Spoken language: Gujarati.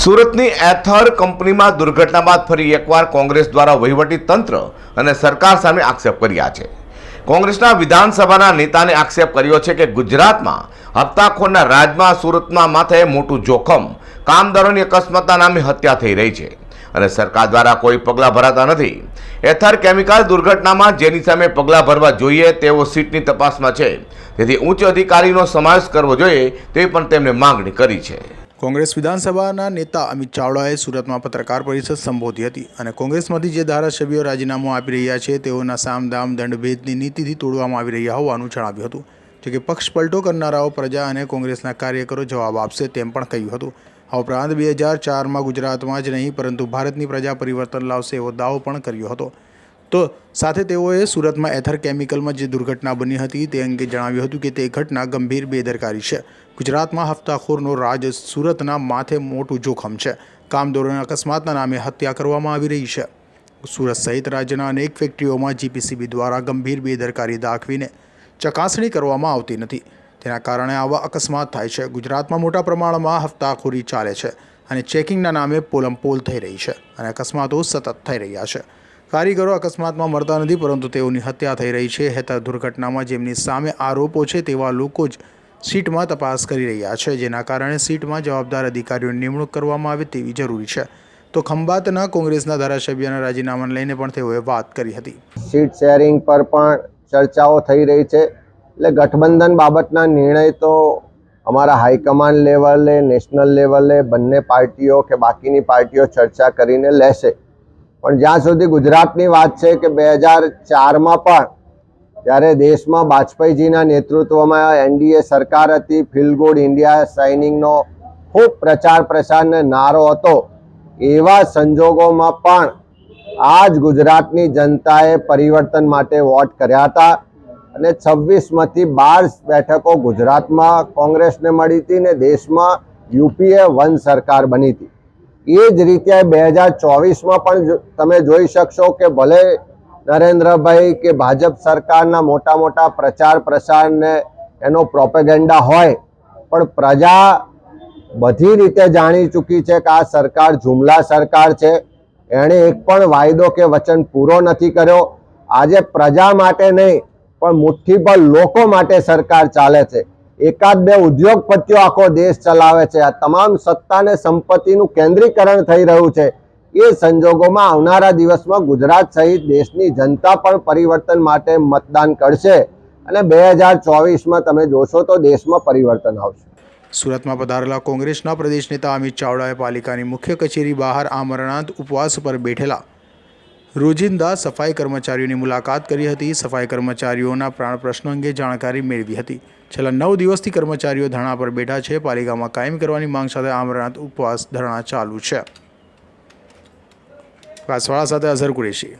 સુરતની એથર કંપનીમાં દુર્ઘટના બાદ ફરી એકવાર કોંગ્રેસ દ્વારા વહીવટી તંત્ર અને સરકાર સામે આક્ષેપ કર્યા છે. કોંગ્રેસના વિધાનસભાના નેતાને આક્ષેપ કર્યો છે કે ગુજરાતમાં હપ્તાખોરના રાજમાં સુરતમાં માથે મોટું જોખમ, કામદારોની અકસ્માતના નામે હત્યા થઈ રહી છે અને સરકાર દ્વારા કોઈ પગલાં ભરાતા નથી. એથર કેમિકલ દુર્ઘટનામાં જેની સામે પગલાં ભરવા જોઈએ તેઓ સીટની તપાસમાં છે. તેથી ઉચ્ચ અધિકારીનો સમાવેશ કરવો જોઈએ તે પણ તેમણે માંગણી કરી છે. કોંગ્રેસ વિધાનસભાના નેતા અમિત ચાવડાએ સુરતમાં પત્રકાર પરિષદ સંબોધી હતી અને કોંગ્રેસમાંથી જે ધારાસભ્યો રાજીનામું આપી રહ્યા છે, તેઓના સામદામ દંડભેદની નીતિથી તોડવામાં આવી રહ્યા હોવાનું જણાવ્યું હતું. જોકે પક્ષ પલટો કરનારાઓ પ્રજા અને કોંગ્રેસના કાર્યકરો જવાબ આપશે તેમ પણ કહ્યું હતું. આ ઉપરાંત બે હજાર ચારમાં ગુજરાતમાં જ નહીં, પરંતુ ભારતની પ્રજા પરિવર્તન લાવશે એવો દાવો પણ કર્યો હતો. તો સાથે તેઓએ સુરતમાં એથર કેમિકલમાં જે દુર્ઘટના બની હતી તે અંગે જણાવ્યું હતું કે તે ઘટના ગંભીર બેદરકારી છે. ગુજરાતમાં હપ્તાખોરનો રાજ સુરતના માથે મોટું જોખમ છે. કામદોરોને અકસ્માતના નામે હત્યા કરવામાં આવી રહી છે. સુરત સહિત રાજ્યના અનેક ફેક્ટરીઓમાં જીપીસીબી દ્વારા ગંભીર બેદરકારી દાખવીને ચકાસણી કરવામાં આવતી નથી. તેના કારણે આવા અકસ્માત થાય છે. ગુજરાતમાં મોટા પ્રમાણમાં હપ્તાખોરી ચાલે છે અને ચેકિંગના નામે પોલમપોલ થઈ રહી છે અને અકસ્માતો સતત થઈ રહ્યા છે. કારીગરો અકસ્માતમાં મળતા નથી, પરંતુ તેઓની હત્યા થઈ રહી છે. હેતા દુર્ઘટનામાં જેમની સામે આરોપો છે, તેવા લોકો જ સીટમાં તપાસ કરી રહ્યા છે, જેના કારણે સીટમાં જવાબદાર અધિકારીઓની નિમણૂક કરવામાં આવે તેવી જરૂરી છે. તો ખંભાતના કોંગ્રેસના ધારાસભ્યના રાજીનામાને લઈને પણ તેઓએ વાત કરી હતી. સીટ શેરિંગ પર પણ ચર્ચાઓ થઈ રહી છે. એટલે ગઠબંધન બાબતના નિર્ણય તો અમારા હાઈકમાન્ડ લેવલે, નેશનલ લેવલે બંને પાર્ટીઓ કે બાકીની પાર્ટીઓ ચર્ચા કરીને લેશે. પણ જ્યાં સુધી ગુજરાતની વાત છે કે બે હજાર ચારમાં પણ જ્યારે દેશમાં વાજપેયીજીના નેતૃત્વમાં એનડીએ સરકાર હતી ફીલ ગુડ ઇન્ડિયા સાઇનિંગનો ખૂબ પ્રચાર પ્રસારને નારો હતો. એવા સંજોગોમાં પણ આ જ ગુજરાતની જનતાએ પરિવર્તન માટે વોટ કર્યા હતા અને છવ્વીસમાંથી બાર બેઠકો ગુજરાતમાં કોંગ્રેસને મળી હતી ને દેશમાં યુપીએ વન સરકાર બની હતી. એ જ રીતે બે હજાર ચોવીસમાં પણ તમે જોઈ શકશો કે ભલે નરેન્દ્રભાઈ કે ભાજપ સરકારના મોટા મોટા પ્રચાર પ્રસારને એનો પ્રોપેગેન્ડા હોય, પણ પ્રજા બધી રીતે જાણી ચૂકી છે કે આ સરકાર જુમલા સરકાર છે. એણે એક પણ વાયદો કે વચન પૂરો નથી કર્યો. આજે પ્રજા માટે નહીં, પણ મુઠ્ઠીભર લોકો માટે સરકાર ચાલે છે. એકાદ બે ઉદ્યોગપતિઓ આખો દેશ ચલાવે છે. આ તમામ સત્તા અને સંપત્તિનું કેન્દ્રીકરણ થઈ રહ્યું છે. એ સંજોગોમાં આવનારા દિવસમાં ગુજરાત સહિત દેશની જનતા પણ પરિવર્તન માટે મતદાન કરશે. અને બે હજાર ચોવીસમાં તમે જોશો તો દેશમાં પરિવર્તન આવશે. સુરતમાં પધારેલા કોંગ્રેસના પ્રદેશ નેતા અમિત ચાવડાએ પાલિકાની મુખ્ય કચેરી બહાર આમરણાંત ઉપવાસ પર બેઠેલા રોજિંદા સફાઈ કર્મચારીઓની મુલાકાત કરી હતી. સફાઈ કર્મચારીઓના પ્રાણ પ્રશ્નો અંગે જાણકારી મેળવી હતી. છેલ્લા નવ દિવસથી કર્મચારીઓ ધરણા પર બેઠા છે. પાલિકામાં કાયમ કરવાની માંગ સાથે આમરણાંત ઉપવાસ ધરણા ચાલુ છે. કાસવાળા સાથે અઝહર કુરેશી.